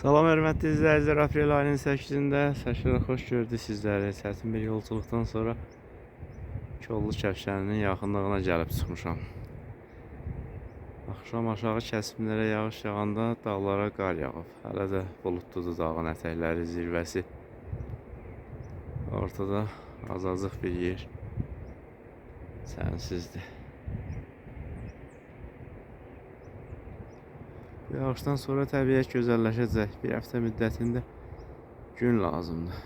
Salam hörmətli izləyicilər, aprel ayının 8-də Səşərə xoş gördük sizləri. Çətin bir yolculuqdan sonra Kollu Kəpşəninin yaxınlığına gəlib çıxmışam. Axşam aşağı kəsimlərə yağış yağanda dağlara qar yağıb. Hələ də buludludur dağın ətəkləri, zirvəsi. Ortada azacıq bir yer sənsizdir. Bu yağışdan sonra təbiət gözəlləşəcək. Bir həftə müddətində gün lazımdır.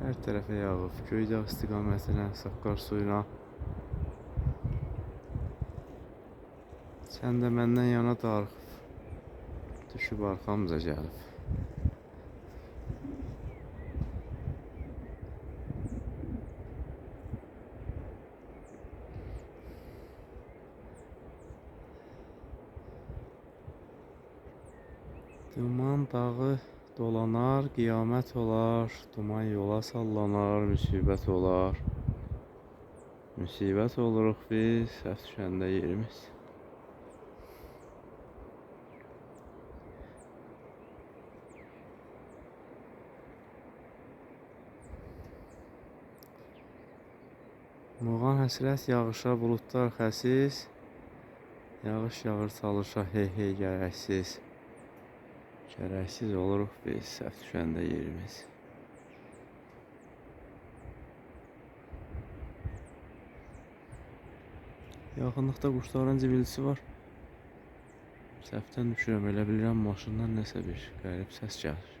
Hər tərəfə yağıb. Göydağ istiqamətinə, Saqqar suyuna. Sən də məndən yana darıxıb. Düşüb arxamıza gəlib. Duman dağı dolanar, qiyamət olar, duman yola sallanar, müsibət olar. Müsibət oluruq biz, səs düşəndə yerimiz. Muğan həsrət yağışa, buludlar xəsis. Yağış yağır çalışa, hey hey gərəksiz. Gərəksiz oluruq biz səhv düşəndə yerimiz. Yaxınlıqda quşların cibiltisi var. Səhvdən düşürəm, elə bilirəm maşından nəsə bir qərib səs gəlir.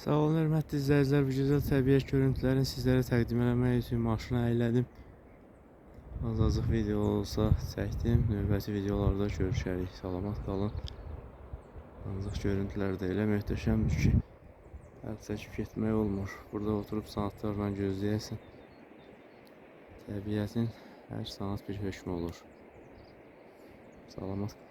Sağ olun hörmətli izləyicilər, bu gözəl təbiət görüntülərini sizlərə təqdim etmək üçün maşına əylədim. Azacıq video olsa çəkdim. Növbəti videolarda görüşərik. Salamat qalın. Ancaq görüntülər də elə möhtəşəmdir ki, əl çəkib getmək olmur. Burada oturub saatlarla gözləyəsən. Təbiətin hər saat bir hökmü olur. Salamat qalın.